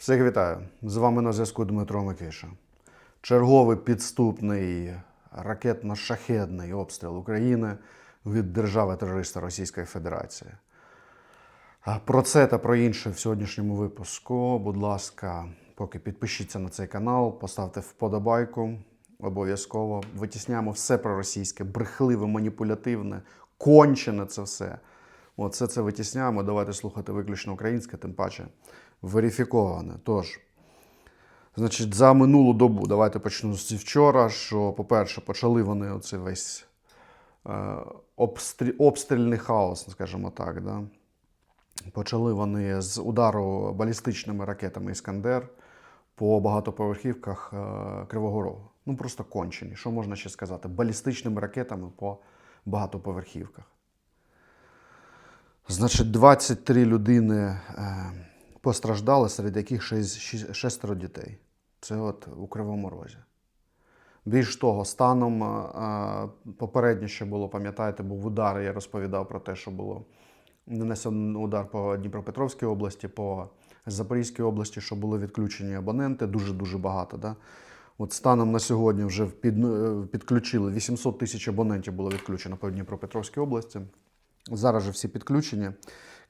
Всіх вітаю! З вами на зв'язку Дмитро Микиша. Черговий підступний ракетно-шахедний обстріл України від держави-терориста Російської Федерації. Про це та про інше в сьогоднішньому випуску. Будь ласка, поки підпишіться на цей канал, поставте вподобайку. Обов'язково витісняємо все проросійське, брехливе, маніпулятивне, кончене це все. Оце це витісняємо. Давайте слухати виключно українське, тим паче верифіковане. Тож, значить, за минулу добу, давайте почну з вчора. Що, по-перше, почали вони оцей весь е, обстрі- обстрільний хаос, скажімо так. Да? Почали вони з удару балістичними ракетами Іскандер по багатоповерхівках е, Кривого Рогу. Ну просто кончені. Що можна ще сказати? Балістичними ракетами по багатоповерхівках. Значить, 23 людини е, постраждали, серед яких 6, шестеро дітей. Це от у Кривому Розі. Більш того, станом е, е, попередньо ще було, пам'ятаєте, був удар, я розповідав про те, що було нанесено удар по Дніпропетровській області, по Запорізькій області, що були відключені абоненти, дуже-дуже багато. Да? От станом на сьогодні вже під, е, підключили 800 тисяч абонентів було відключено по Дніпропетровській області. Зараз же всі підключені,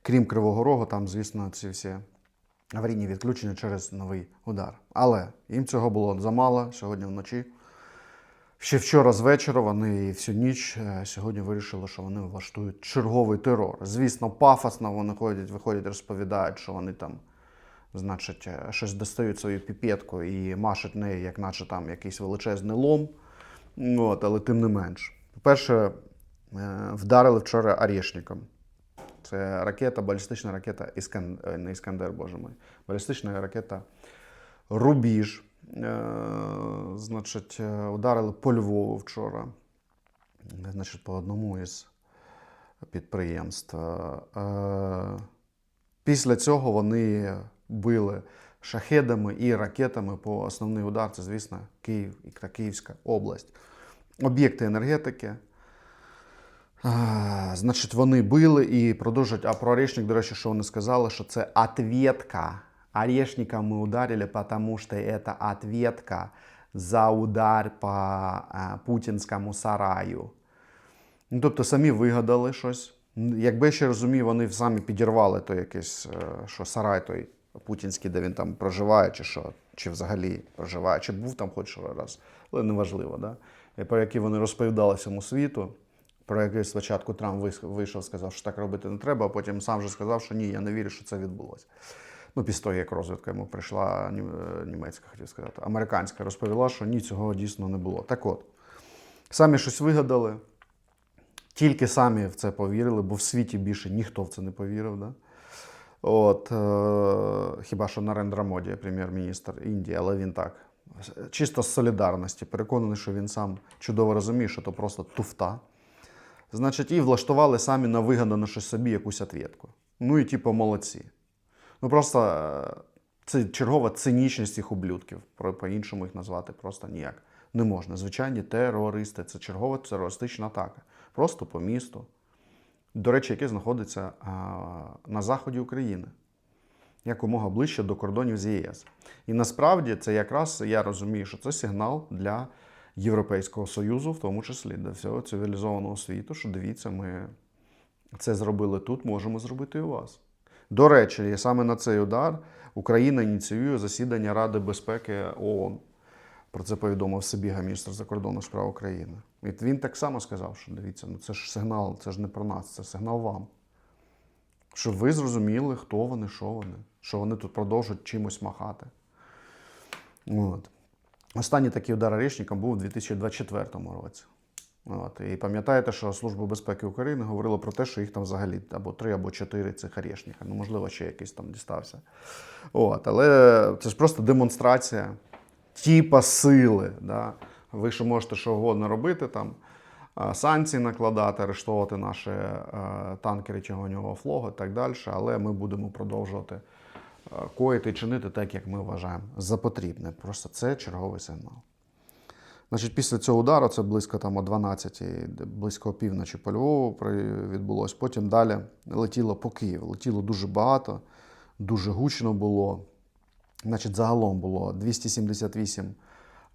крім Кривого Рогу, там, звісно, ці всі аварійні відключення через новий удар. Але їм цього було замало сьогодні вночі. Ще вчора з вечора вони всю ніч е, сьогодні вирішили, що вони влаштують черговий терор. Звісно, пафосно вони ходять, виходять, розповідають, що вони там, значить, е, щось достають свою піпетку і машуть нею, як наче там якийсь величезний лом. От, але тим не менш. По-перше, е, вдарили вчора Орешником. Це ракета, балістична ракета Іскан... е, не Іскандер, боже мой. Балістична ракета Рубіж. Е, Значить, е, ударили по Львову вчора. Значить, по одному із підприємств. Е, Після цього вони били шахедами і ракетами по основний удар. Це, звісно, Київ та Київська область. Об'єкти енергетики. А, Значить, вони били і продовжують. А про Орешник, до речі, що вони сказали, що це ответка. Орешника ми ударили, тому що це ответка за удар по а, путінському сараю. Ну, тобто самі вигадали щось. Якби я ще розумію, вони самі підірвали той якийсь, е, що сарай той путінський, де він там проживає, чи що, чи взагалі проживає, чи був там хоч раз, але неважливо, да? Про які вони розповідали всьому світу, про який спочатку Трамп вийшов, сказав, що так робити не треба, а потім сам же сказав, що ні, я не вірю, що це відбулося. Ну, після того, як розвідка йому прийшла е, німецька, хотів сказати, американська розповіла, що ні, цього дійсно не було. Так от, самі щось вигадали, тільки самі в це повірили, бо в світі більше ніхто в це не повірив. Да? От, е, хіба що Нарендра Моді, прем'єр-міністр Індії, але він так. Чисто з солідарності, переконаний, що він сам чудово розуміє, що то просто туфта. Значить, і влаштували самі на вигадане щось собі якусь ответку. Ну і типу молодці. Ну просто е, це чергова цинічність цих ублюдків. По-іншому їх назвати просто ніяк не можна. Звичайні терористи це чергова терористична атака. Просто по місту. До речі, яке знаходиться а, на заході України, якомога ближче до кордонів з ЄС. І насправді це якраз я розумію, що це сигнал для Європейського Союзу, в тому числі для всього цивілізованого світу, що дивіться, ми це зробили тут, можемо зробити і у вас. До речі, саме на цей удар Україна ініціює засідання Ради безпеки ООН. Про це повідомив Сибіга, міністр закордонних справ України. І він так само сказав, що дивіться, ну це ж сигнал, це ж не про нас, це сигнал вам. Щоб ви зрозуміли, хто вони, що вони, що вони тут продовжують чимось махати. От. Останній такий удар орешником був у 2024 році. От. І пам'ятаєте, що Служба безпеки України говорила про те, що їх там взагалі або три, або чотири цих орешника. Ну, можливо, ще якийсь там дістався. От. Але це ж просто демонстрація типа сили. Да? Ви ще можете що угодно робити там. Санкції накладати, арештовувати наші е, танкери човнового флогу і так далі, але ми будемо продовжувати коїти і чинити так, як ми вважаємо за потрібне. Просто це черговий сигнал. Значить, після цього удару, це близько там о 12, близько опівночі по Львову відбулось. Потім далі летіло по Києву. Летіло дуже багато, дуже гучно було. Значить, загалом було 278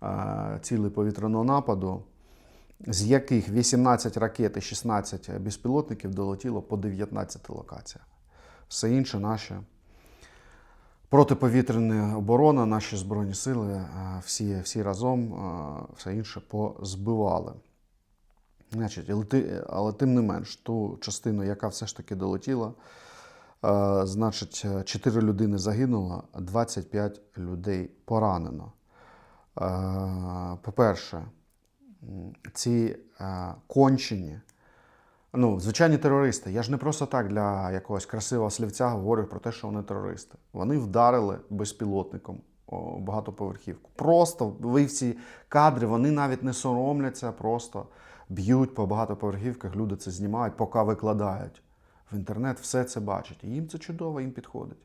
е, цілей повітряного нападу, з яких 18 ракет і 16 безпілотників долетіло по 19 локаціях. Все інше наші протиповітряна оборона, наші Збройні сили, е, всі, всі разом е, все інше позбивали. Значить, але, тим не менш, ту частину, яка все ж таки долетіла, е, значить, 4 людини загинуло, 25 людей поранено. По-перше, ці кончені, ну, звичайні терористи. Я ж не просто так для якогось красивого слівця говорю про те, що вони терористи. Вони вдарили безпілотником багатоповерхівку. Просто ви всі кадри, вони навіть не соромляться, просто б'ють по багатоповерхівках, люди це знімають, поки викладають в інтернет, все це бачать. І їм це чудово, їм підходить.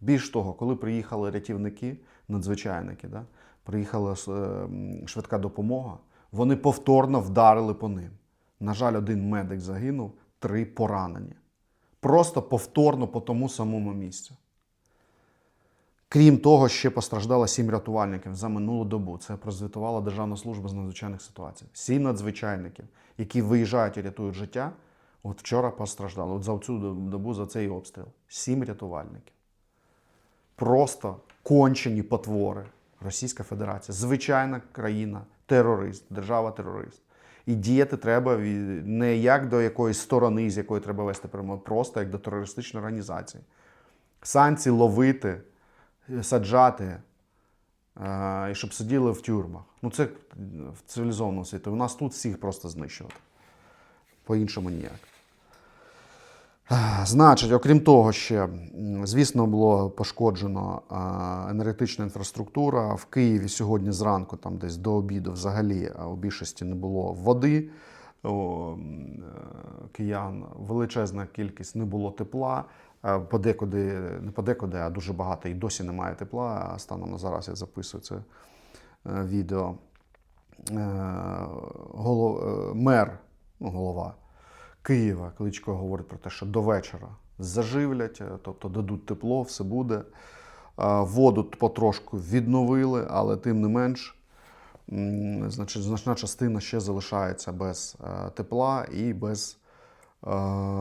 Більш того, коли приїхали рятівники, надзвичайники, да, приїхала е, швидка допомога, вони повторно вдарили по ним. На жаль, один медик загинув, три поранені. Просто повторно по тому самому місцю. Крім того, ще постраждало сім рятувальників за минулу добу. Це прозвітувала Державна служба з надзвичайних ситуацій. Сім надзвичайників, які виїжджають і рятують життя, от вчора постраждали. От за цю добу, за цей обстріл. Сім рятувальників. Просто кончені потвори. Російська Федерація, звичайна країна, терорист, держава-терорист. І діяти треба не як до якоїсь сторони, з якої треба вести перемогу, просто як до терористичної організації. Санкції ловити, саджати, е, і щоб сиділи в тюрмах. Ну це в цивілізованому світі. У нас тут всіх просто знищувати. По-іншому ніяк. Значить, окрім того, ще, звісно, було пошкоджено енергетична інфраструктура. В Києві сьогодні зранку, там десь до обіду, взагалі у більшості не було води. Е, киян величезна кількість не було тепла. Е, Подекуди, не подекуди, а дуже багато і досі немає тепла. Станом на зараз я записую це е, відео. Е, голов, е, мер, ну, голова Києва Кличко говорить про те, що до вечора заживлять, е, тобто дадуть тепло, все буде. Е, Воду потрошку відновили, але тим не менш, значить, значна частина ще залишається без е, тепла і без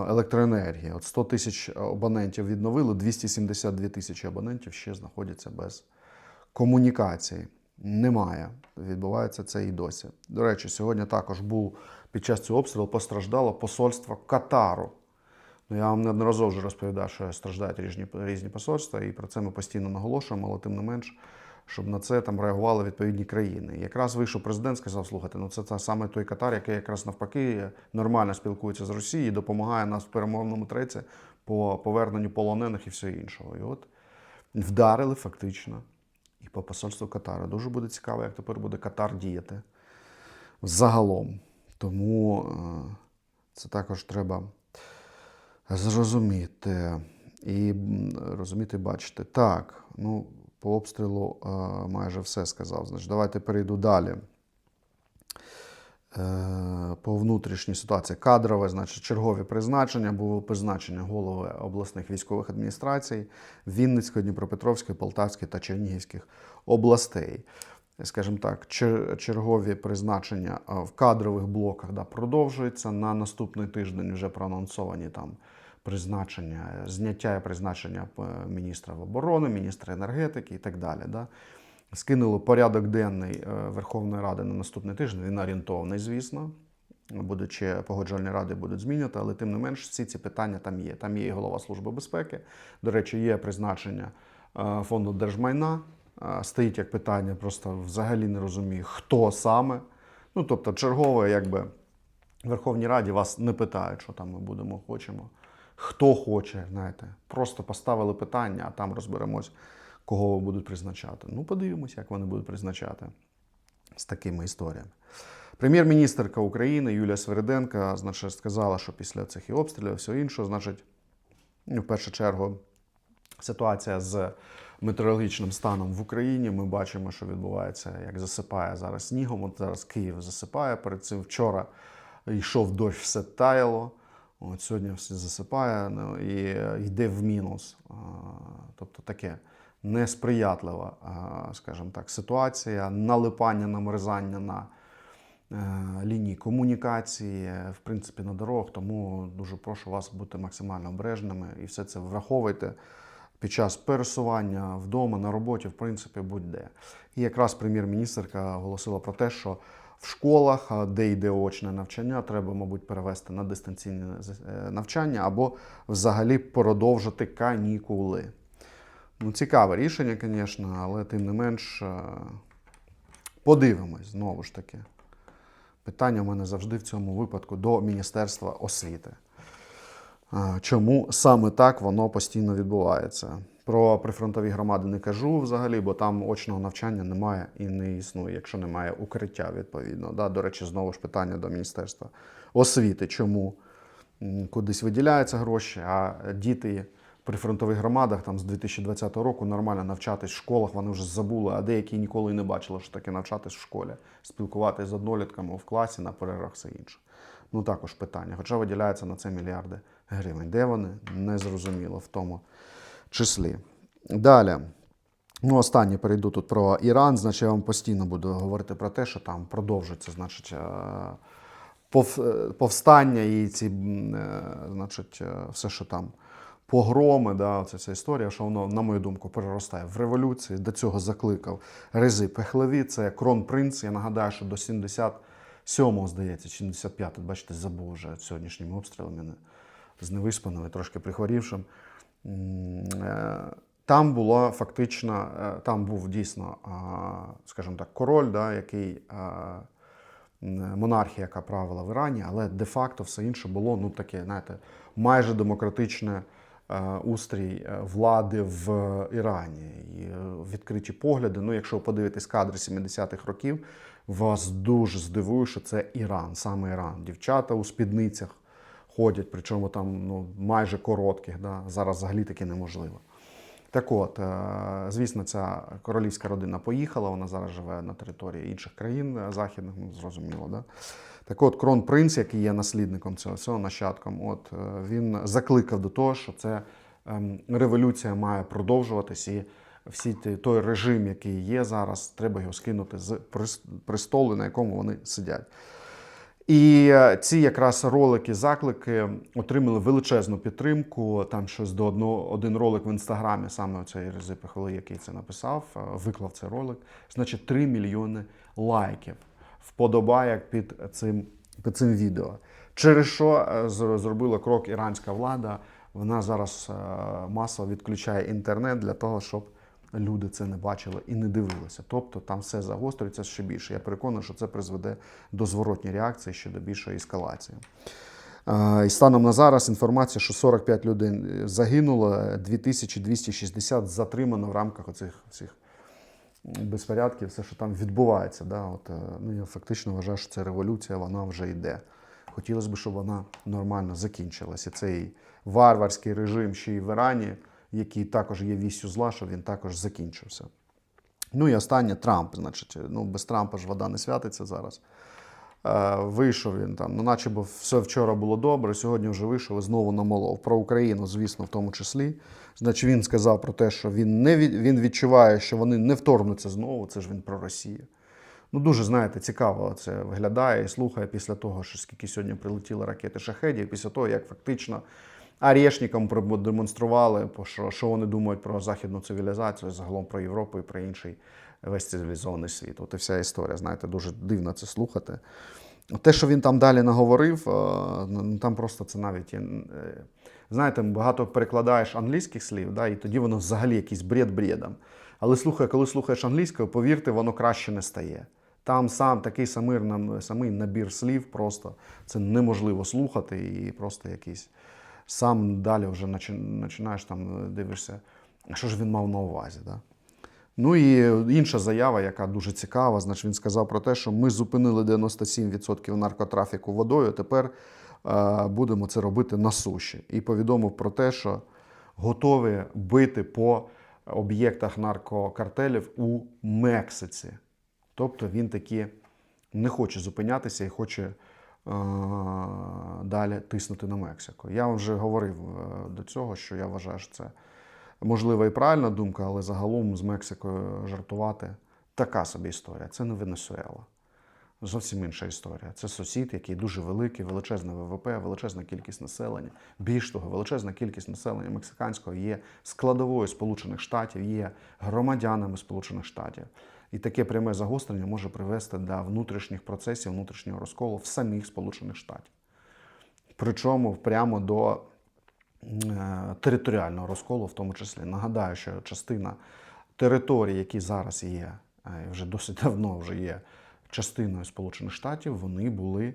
електроенергії. От 100 тисяч абонентів відновили, 272 тисячі абонентів ще знаходяться без комунікації. Немає. Відбувається це і досі. До речі, сьогодні також був під час цього обстрілу постраждало посольство Катару. Ну, я вам неодноразово вже розповідав, що страждають різні, різні посольства, і про це ми постійно наголошуємо, але тим не менш, щоб на це там реагували відповідні країни. Якраз вийшов президент, сказав: слухайте, ну це та саме той Катар, який якраз навпаки нормально спілкується з Росією, допомагає нас в перемовному треці по поверненню полонених і все іншого. І от вдарили фактично і по посольству Катара. Дуже буде цікаво, як тепер буде Катар діяти загалом. Тому е, це також треба зрозуміти і розуміти, бачити. Так, ну, по обстрілу е, майже все сказав. Значить, давайте перейду далі. Е, По внутрішній ситуації кадрове, значить, чергові призначення було призначення голови обласних військових адміністрацій Вінницької, Дніпропетровської, Полтавської та Чернігівських областей. Скажімо так, чергові призначення в кадрових блоках да, продовжуються. На наступний тиждень вже проанонсовані там призначення, зняття і призначення е, міністра оборони, міністра енергетики і так далі. Да. Скинули порядок денний е, Верховної Ради на наступний тиждень. Він орієнтовний, звісно. Будучи погоджувальні ради будуть змінювати, але тим не менш всі ці питання там є. Там є і голова Служби безпеки. До речі, є призначення е, фонду держмайна. Е, Стоїть як питання, просто взагалі не розумію, хто саме. Ну, тобто, чергове, якби в Верховній Раді вас не питають, що там ми будемо, хочемо. Хто хоче, знаєте, просто поставили питання, а там розберемось, кого будуть призначати. Ну, подивимось, як вони будуть призначати з такими історіями. Прем'єр-міністерка України Юлія Свериденка значить, сказала, що після цих і обстрілів, все інше, значить, ну, в першу чергу, ситуація з метеорологічним станом в Україні. Ми бачимо, що відбувається, як засипає зараз снігом. От зараз Київ засипає. Перед цим вчора йшов дощ, все таяло. От сьогодні все засипає ну, і йде в мінус. Тобто таке несприятлива, е, скажімо так, ситуація, налипання, намерзання на е, лінії комунікації, е, в принципі, на дорогах. Тому дуже прошу вас бути максимально обережними і все це враховуйте під час пересування вдома, на роботі, в принципі, будь-де. І якраз прем'єр-міністрка оголосила про те, що в школах, де йде очне навчання, треба, мабуть, перевести на дистанційне е, навчання або взагалі продовжити канікули. Ну, цікаве рішення, звісно, але тим не менш е, подивимось знову ж таки. Питання в мене завжди в цьому випадку до Міністерства освіти. Чому саме так воно постійно відбувається? Про прифронтові громади не кажу взагалі, бо там очного навчання немає і не існує, якщо немає укриття відповідно. Да? До речі, знову ж питання до Міністерства освіти, чому кудись виділяються гроші, а діти прифронтових громадах там з 2020 року нормально навчатись в школах, вони вже забули, а деякі ніколи не бачили, що таке навчатись в школі, спілкуватись з однолітками в класі, на перервах, все інше. Ну також питання. Хоча виділяються на це мільярди гривень. Де вони? Не зрозуміло в тому числі. Далі. Ну, останнє перейду тут про Іран. Значить, я вам постійно буду говорити про те, що там продовжується, значить, е, е, повстання і ці, е, значить, все, що там. Погроми, да, це вся історія, що воно, на мою думку, переростає в революції. До цього закликав Рези Пехлеві, це кронпринц. Я нагадаю, що до 77-го, здається, 75-го, бачите, забув вже сьогоднішніми обстрілами, з невиспаним і трошки прихворівшим. Е, Там було фактично, е, там був дійсно, скажімо так, король, да, який монархія, яка правила в Ірані, але де-факто все інше було ну таке, знаєте, майже демократичне е, устрій е, влади в Ірані. І е, відкриті погляди. Ну, якщо подивитись кадри 70-х років, вас дуже здивує, що це Іран, саме Іран. Дівчата у спідницях ходять, причому там ну, майже коротких. Да? Зараз взагалі таке неможливо. Так от, е, звісно, ця королівська родина поїхала, вона зараз живе на території інших країн е, західних, ну зрозуміло, да? Так от, кронпринц, який є наслідником цього, цього нащадком, от, е, він закликав до того, що це ем, революція має продовжуватись, і всі той режим, який є зараз, треба його скинути з прес- престолу, на якому вони сидять. І е, ці якраз ролики, заклики отримали величезну підтримку. Там щось до одного один ролик в інстаграмі, саме цей Рези який це написав, е, виклав цей ролик. Значить, 3 мільйони лайків вподобайок під цим, під цим відео. Через що е, зробила крок іранська влада. Вона зараз масово відключає інтернет для того, щоб люди це не бачили і не дивилися. Тобто там все загострюється ще більше. Я переконаний, що це призведе до зворотньої реакції ще до більшої ескалації. Е, І станом на зараз інформація, що 45 людей загинуло, 2260 затримано в рамках оцих всіх безпорядків, все, що там відбувається. Да? От, е, ну, я фактично вважаю, що це революція, вона вже йде. Хотілося б, щоб вона нормально закінчилася. Цей варварський режим ще й в Ірані, який також є вістю зла, щоб він також закінчився. Ну і останнє Трамп. Значить, ну без Трампа ж вода не святиться зараз. Е, вийшов він там, ну наче бо все вчора було добре, сьогодні вже вийшов і знову намолов. Про Україну, звісно, в тому числі. Значить, він сказав про те, що він не від, він відчуває, що вони не вторгнуться знову. Це ж він про Росію. Ну, дуже, знаєте, цікаво це виглядає і слухає після того, що скільки сьогодні прилетіли ракети шахедів, після того, як фактично Арешникам продемонстрували, що, що вони думають про західну цивілізацію, загалом про Європу і про інший весь цивілізований світ. От і вся історія, знаєте, дуже дивно це слухати. Те, що він там далі наговорив, е, ну там просто це навіть. е, Знаєте, багато перекладаєш англійських слів, да, і тоді воно взагалі якийсь бред бредом. Але слухай, коли слухаєш англійською, повірте, воно краще не стає. Там сам такий самий, самий набір слів, просто це неможливо слухати, і просто якийсь сам далі вже починаєш там е, дивишся, що ж він мав на увазі. Да? Ну і інша заява, яка дуже цікава, значить він сказав про те, що ми зупинили 97% наркотрафіку водою. Тепер е, будемо це робити на суші. І повідомив про те, що готові бити по об'єктах наркокартелів у Мексиці. Тобто він таки не хоче зупинятися і хоче е, далі тиснути на Мексику. Я вже говорив е, до цього, що я вважаю, що це можливо і правильна думка, але загалом з Мексикою жартувати така собі історія. Це не Венесуела. Зовсім інша історія. Це сусід, який дуже великий, величезне ВВП, величезна кількість населення. Більш того, величезна кількість населення мексиканського є складовою Сполучених Штатів, є громадянами Сполучених Штатів. І таке пряме загострення може привести до внутрішніх процесів, внутрішнього розколу в самих Сполучених Штатів. Причому прямо до е, територіального розколу, в тому числі. Нагадаю, що частина територій, які зараз є, е, вже досить давно вже є частиною Сполучених Штатів, вони були е,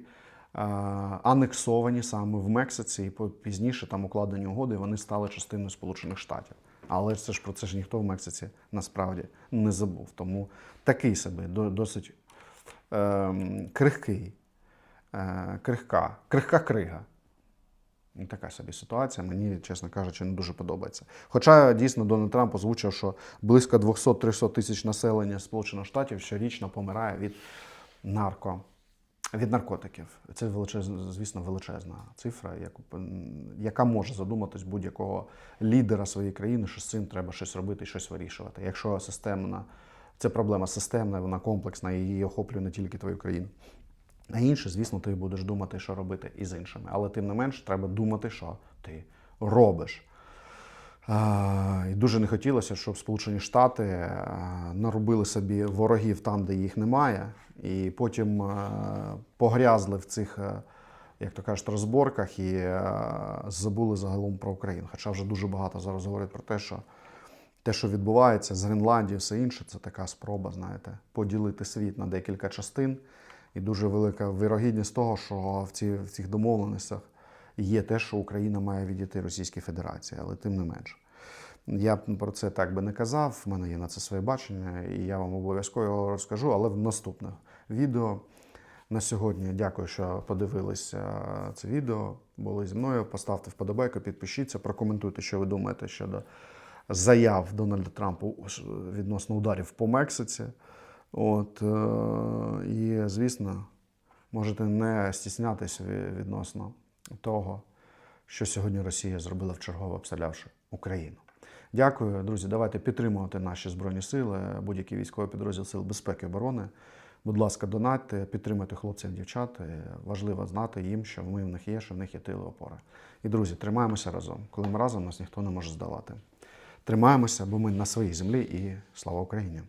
анексовані саме в Мексиці, і пізніше там укладені угоди, вони стали частиною Сполучених Штатів. Але це ж про це ж ніхто в Мексиці насправді не забув. Тому такий себе досить ем, крихкий, е, крихка, крихка крига. Ну, Така собі ситуація, мені, чесно кажучи, не дуже подобається. Хоча дійсно Дональд Трамп озвучив, що близько 200-300 тисяч населення Сполучених Штатів щорічно помирає від нарко, від наркотиків. Це величезна, звісно, величезна цифра, яка може задуматись будь-якого лідера своєї країни, що з цим треба щось робити, щось вирішувати. Якщо системна, це проблема системна, вона комплексна і її охоплює не тільки твою країну. А інше, звісно, ти будеш думати, що робити із іншими. Але тим не менш, треба думати, що ти робиш. І дуже не хотілося, щоб Сполучені Штати наробили собі ворогів там, де їх немає, і потім погрязли в цих, як то кажуть, розборках і забули загалом про Україну. Хоча вже дуже багато зараз говорять про те, що те, що відбувається з Гренландією, все інше, це така спроба, знаєте, поділити світ на декілька частин. І дуже велика вирогідність того, що в, ці, в цих домовленостях є те, що Україна має відійти Російській Федерації, але тим не менше. Я про це так би не казав, в мене є на це своє бачення, і я вам обов'язково його розкажу, але в наступних відео. На сьогодні дякую, що подивилися це відео. Були зі мною. Поставте вподобайку, підпишіться, прокоментуйте, що ви думаєте щодо заяв Дональда Трампа відносно ударів по Мексиці. От, е, і, звісно, можете не стіснятися відносно того, що сьогодні Росія зробила вчергово, обстрілявши Україну. Дякую, друзі. Давайте підтримувати наші збройні сили, будь-який військовий підрозділ Сил безпеки і оборони. Будь ласка, донатьте, підтримуйте хлопців дівчат. Е, Важливо знати їм, що ми в них є, що в них є тили опора. І друзі, тримаємося разом. Коли ми разом, нас ніхто не може здолати. Тримаємося, бо ми на своїй землі і слава Україні!